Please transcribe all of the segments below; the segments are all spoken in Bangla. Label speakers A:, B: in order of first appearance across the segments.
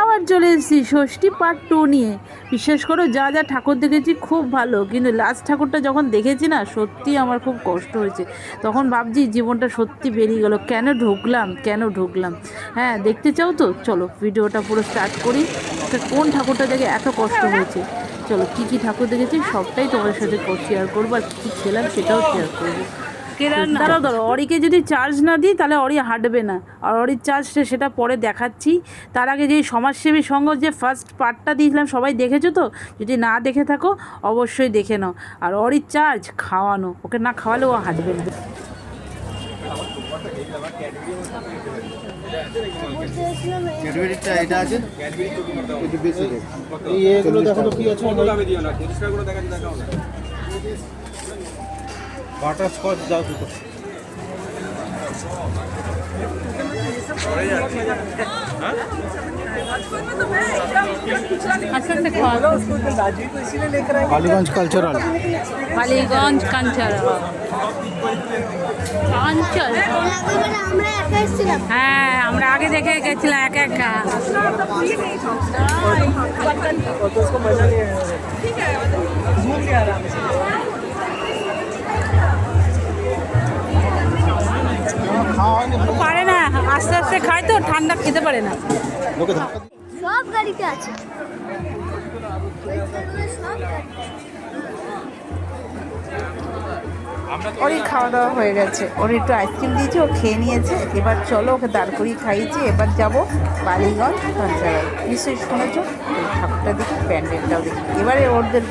A: আবার চলে এসেছি ষষ্ঠী পার্ট টু নিয়ে। বিশ্বাস করো যা যা ঠাকুর দেখেছি খুব ভালো, কিন্তু লাস্ট ঠাকুরটা যখন দেখেছি না, সত্যি আমার খুব কষ্ট হয়েছে। তখন ভাবছি জীবনটা সত্যি বেরিয়ে গেল। কেন ঢুকলাম? কেন ঢুকলাম? হ্যাঁ দেখতে চাও তো? চলো, ভিডিওটা পুরো স্টার্ট করি। কোন ঠাকুরটা দেখে এত কষ্ট হয়েছে? চলো, কী কী ঠাকুর দেখেছি সবটাই তোমাদের সাথে শেয়ার করব আর কী খেলাম সেটাও শেয়ার করব। দাঁড়াও দাঁড়াও অরিকে যদি চার্জ না দিই তাহলে অরি হাঁটবে না। আর অরির চার্জটা সেটা পরে দেখাচ্ছি। তার আগে যে সমাজসেবী সংঘ যে ফার্স্ট পার্টটা দিয়েছিলাম সবাই দেখেছ তো? যদি না দেখে থাকো অবশ্যই দেখে নাও। আর অরির চার্জ খাওয়ানো। ওকে না খাওয়ালে ও হাঁটবে না।
B: এটা
C: দেখো কি আছে? বাটার স্কচ যাও দুটো কালীগঞ্জ কালচারাল
A: বালিগঞ্জ কাঞ্চল কাঞ্চল
D: আমরা একা এসেছিলাম
A: হ্যাঁ আমরা আগে দেখে গেছিলাম এক একা আস্তে খায় তো ঠান্ডা খেতে পারে না।
D: সব গাড়িতে আছে।
A: ওরই খাওয়া দাওয়া হয়ে গেছে। ওর একটু আইসক্রিম দিয়েছে ও খেয়ে নিয়েছে। এবার চলো ওকে দাঁড় করিয়ে খাইয়েছি। এবার যাব বালিগঞ্জ কাঞ্চারায় নিশ্চয়ই শুনেছ ওই ঠাকুরটা দেখি প্যান্ডেলটাও দেখি। এবারে ওদের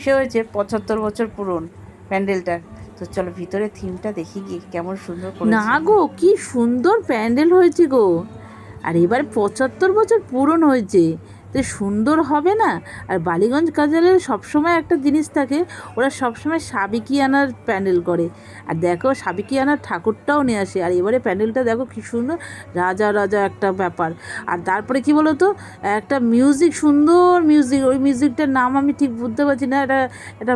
A: সে হয়েছে পঁচাত্তর বছর পুরন প্যান্ডেলটার। তো চলো ভিতরে থিমটা দেখি গিয়ে কেমন সুন্দর না গো, কি সুন্দর প্যান্ডেল হয়েছে গো। আর এবার পঁচাত্তর বছর পূরণ হয়েছে। তো সুন্দর হবে না? আর বালিগঞ্জ কাজালের সবসময় একটা জিনিস থাকে, ওরা সবসময় সাবিকিয়ানার প্যান্ডেল করে। আর দেখো সাবিকিয়ানার ঠাকুরটাও নিয়ে আসে। আর এবারে প্যান্ডেলটা দেখো কি সুন্দর, রাজা রাজা একটা ব্যাপার। আর তারপরে কি বলো তো একটা মিউজিক, সুন্দর মিউজিক, ওই মিউজিকটার নাম আমি ঠিক বুঝতে পারছি না, এটা এটা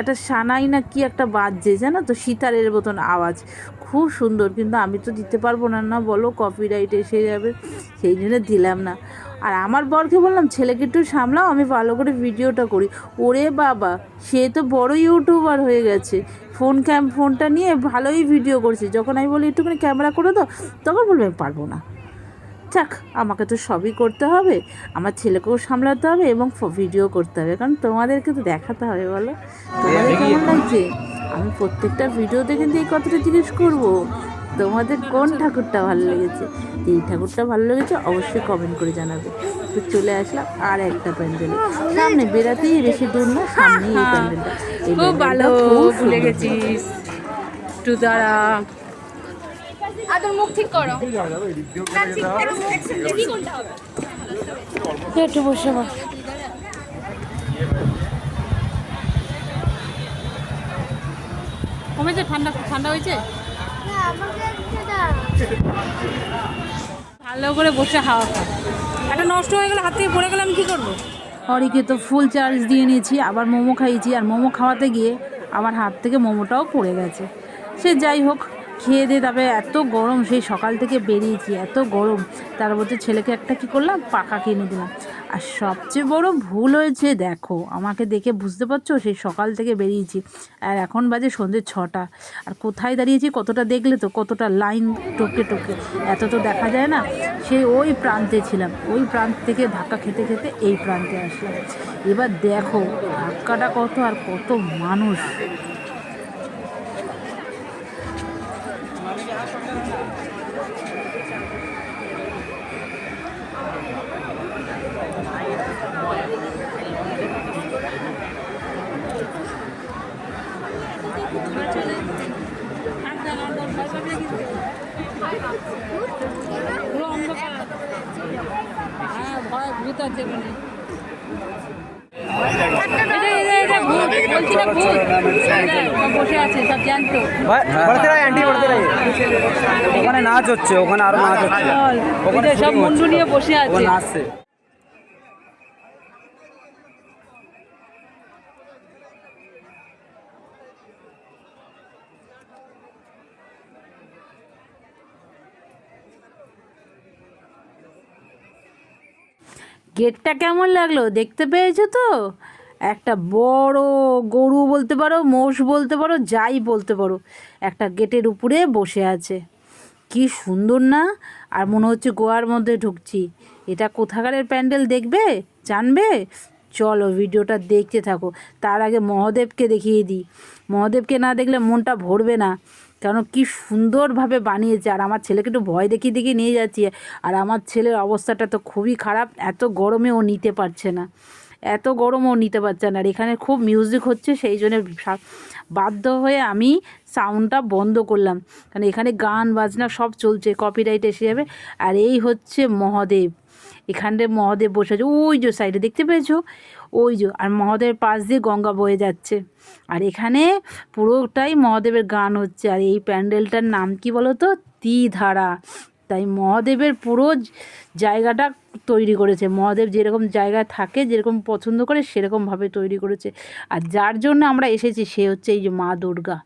A: একটা সানাই না কি একটা বাজছে, জানো তো? সিতারের মতন আওয়াজ। খুব সুন্দর, কিন্তু আমি তো দিতে পারব না না বলো কপিরাইট এসে যাবে, সেই জন্য দিলাম না। আর আমার বরকে বললাম, ছেলেকে একটু সামলাও, আমি ভালো করে ভিডিওটা করি। ওরে বাবা, সে তো বড় ইউটিউবার হয়ে গেছে। ফোন ক্যাম ফোনটা নিয়ে ভালোই ভিডিও করছে। যখন আমি বলি, একটুখানি ক্যামেরা করে দাও, তখন বলবে, আমি পারব না। যাক, আমাকে তো সবই করতে হবে। আমার ছেলেকেও সামলাতে হবে এবং ভিডিও করতে হবে। কারণ তোমাদেরকে তো দেখাতে হবে, বলো? তোমাদের কেমন লাগছে? আমি প্রত্যেকটা ভিডিওতে কিন্তু এই কথাটা জিজ্ঞেস করব। তোমাদের কোন ঠাকুরটা ভালো লেগেছে? এই ঠাকুরটা ভালো লেগেছে অবশ্যই কমেন্ট করে জানাবে। তো চলে আসলাম আর একটা প্যান্ডেলে। সামনে বেড়াতেই বেশি দূর না সামনেই এই প্যান্ডেলটা।
E: খুব ভালো ভুলে গেছিস।
D: আদর মুখ ঠিক করো।
E: একটু বসে বল কমেছে? ঠান্ডা ঠান্ডা হয়েছে
D: না আমাকে একটা দাও
E: ভালো করে বসে হাওয়া খা। একটা নষ্ট হয়ে গেলে হাত থেকে পড়ে গেলে আমি কী করব?
A: হরিকে তো ফুল চার্জ দিয়ে নিয়েছি, আবার মোমো খাইয়েছি, আর মোমো খাওয়াতে গিয়ে আমার হাত থেকে মোমোটাও পড়ে গেছে। সে যাই হোক খেয়ে দিয়ে তবে এত গরম, সেই সকাল থেকে বেরিয়েছি, এত গরম। তার মধ্যে ছেলেকে একটা কি করলাম? পাখা কিনে দিলাম। আর সবচেয়ে বড় ভুল হয়েছে, দেখো, আমাকে দেখে বুঝতে পারছ? সেই সকাল থেকে বেরিয়েছি। আর এখন বাজে সন্ধ্যে ছটা। আর কোথায় দাঁড়িয়েছি? কতটা দেখলে তো, কতটা লাইন টপকে টপকে। এত তো দেখা যায় না। সেই ওই প্রান্তে ছিলাম। ওই প্রান্ত থেকে ধাক্কা খেতে খেতে এই প্রান্তে আসলাম। এবার দেখো, ধাক্কাটা কত আর কত মানুষ
E: পুরো অন্ধকার হ্যাঁ ভয় ভূত আছে এখানে এটা এটা এটা ভূত বলছি না ভূত সব বসে আছে সব জানতো
B: ওখানে নাচ হচ্ছে ওখানে আরও নাচ হচ্ছে। ওখানে
E: সব মুন্ডু নিয়ে বসে আছে।
B: নাচছে।
A: গেটটা কেমন লাগল? দেখতে পেয়েছ তো? একটা বড় গরু বলতে পারো, মোষ বলতে পারো, যাই বলতে পারো, একটা গেটের উপরে বসে আছে। কি সুন্দর না? আর মনে হচ্ছে গোয়ার মধ্যে ঢুকছি। এটা কোথাকারের প্যান্ডেল দেখবে? জানবে? চলো ভিডিওটা দেখতে থাকো। তার আগে মহাদেবকে দেখিয়ে দিই। মহাদেবকে না দেখলে মনটা ভরবে না। কেন কি সুন্দরভাবে বানিয়েছে। আর আমার ছেলেকে একটু ভয় দেখিয়ে দেখিয়ে নিয়ে যাচ্ছি। আর আমার ছেলের অবস্থাটা তো খুবই খারাপ। এত গরমে ও নিতে পারছে না। এত গরম ও নিতে পারছে না। আর এখানে খুব মিউজিক হচ্ছে, সেই জন্য বাধ্য হয়ে আমি সাউন্ডটা বন্ধ করলাম। কারণ এখানে গান, বাজনা সব চলছে কপিরাইট এসে যাবে। আর এই হচ্ছে মহাদেব। এখানটায় মহাদেব বসে আছে। ওই যে সাইডে দেখতে পেয়েছ? ওই যে, আর মহাদেবের পাশ দিয়ে গঙ্গা বয়ে যাচ্ছে। আর এখানে পুরোটাই মহাদেবের গান হচ্ছে। আর এই প্যান্ডেলটার নাম কি বলো তো ধারা তাই মহাদেবের পুরো জায়গাটা তৈরি করেছে। মহাদেব যেরকম জায়গায় থাকে, যেরকম পছন্দ করে, সেরকমভাবে তৈরি করেছে। আর যার জন্য আমরা এসেছি সে হচ্ছে এই যে মা দুর্গা।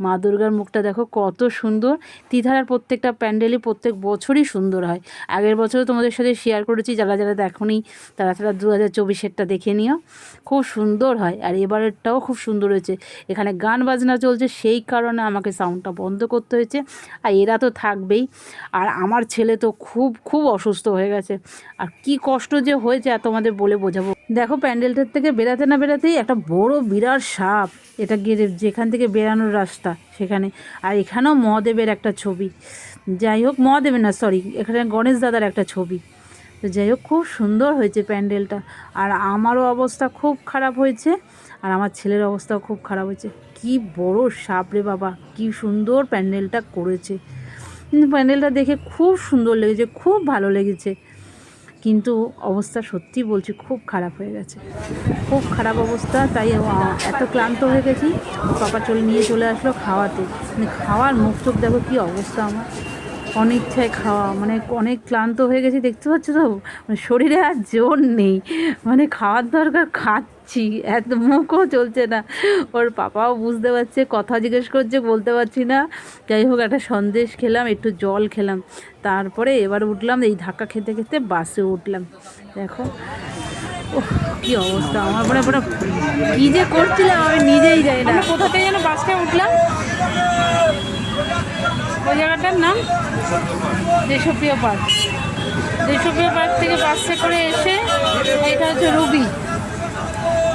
A: মা দুর্গার মুখটা দেখো কত সুন্দর। তিধারার প্রত্যেকটা প্যান্ডেলই প্রত্যেক বছরই সুন্দর হয়। আগের বছরও তোমাদের সাথে শেয়ার করেছি, যারা যারা দেখোনি, তারা তারা দু হাজার চব্বিশেরটা দেখে নিও। খুব সুন্দর হয়। আর এবারেরটাও খুব সুন্দর হয়েছে। এখানে গান বাজনা চলছে, সেই কারণে আমাকে সাউন্ডটা বন্ধ করতে হয়েছে। আর এরা তো থাকবেই। আর আমার ছেলে তো খুব খুব অসুস্থ হয়ে গেছে। আর কি কষ্ট যে হয়েছে তোমাদের বলে বোঝাবো। দেখো প্যান্ডেলটার থেকে বেরাতে না বেরাতেই একটা বড় বিরাট সাপ, এটা গিয়ে যেখান থেকে বেরানোর রাস্তা সেখানে। আর এখানেও মহাদেবের একটা ছবি। যাই হোক, মহাদেবের না সরি এখানে গণেশ দাদার একটা ছবি। তো যাই হোক, খুব সুন্দর হয়েছে প্যান্ডেলটা। আর আমারও অবস্থা খুব খারাপ হয়েছে, আর আমার ছেলের অবস্থাও খুব খারাপ হয়েছে। কি বড় সাপ রে বাবা, কি সুন্দর প্যান্ডেলটা করেছে। প্যান্ডেলটা দেখে খুব সুন্দর লেগেছে, খুব ভালো লেগেছে। কিন্তু অবস্থা সত্যি বলছি খুব খারাপ হয়ে গেছে। খুব খারাপ অবস্থা, তাই এত ক্লান্ত হয়ে গেছি। কপা চলে, নিয়ে চলে আসলো খাওয়াতে। মানে খাওয়ার মুখ চোখ দেখো কী অবস্থা আমার। অনিচ্ছায় খাওয়া মানে অনেক ক্লান্ত হয়ে গেছি, দেখতে পাচ্ছ তো? মানে শরীরে আর জোর নেই। মানে খাওয়ার দরকার, খাচ্ছি, এত মুখও চলছে না। ওর পাপাও বুঝতে পারছে, কথা জিজ্ঞেস করছে, বলতে পারছি না। যাই হোক, একটা সন্দেশ খেলাম, একটু জল খেলাম। তারপরে এবার উঠলাম, এই ধাক্কা খেতে খেতে বাসে উঠলাম। দেখো কী অবস্থা। আমার মনে মনে কী যে করছিলাম, আমি নিজেই যাই না।
E: কোথা থেকে যেন বাসটা উঠলাম? ওই জায়গাটার নাম দেশপ্রিয় পার্ক। দেশপ্রিয় পার্ক থেকে বাসে করে এসে এটা হচ্ছে রুবি।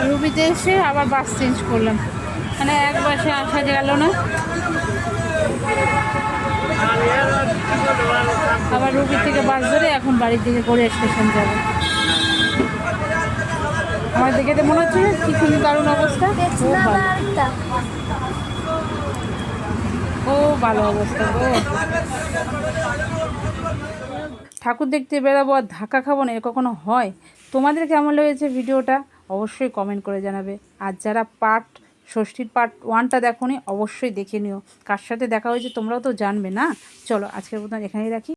E: রুবিতে এসে আবার বাস চেঞ্জ করলাম। মানে এক বাসে আসা গেল না। আবার রুবি থেকে বাস ধরে এখন বাড়ির দিকে করে স্টেশন যাবে। আমার দেখে তো মনে হচ্ছে কি খুবই দারুণ অবস্থা। খুব ভালো ও, ভালো অবস্থা গো। ঠাকুর দেখতে বেরাবো আর ধাক্কা খাব না, এ কখনো হয়? তোমাদের কেমন লেগেছে ভিডিওটা? অবশ্যই কমেন্ট করে জানাবে। আর যারা পার্ট ষষ্ঠীর পার্ট ওয়ানটা দেখো অবশ্যই দেখে নিও। কার সাথে দেখা হয়েছে তোমরাও তো জানবে না? চলো আজকের মতন এখানেই রাখি।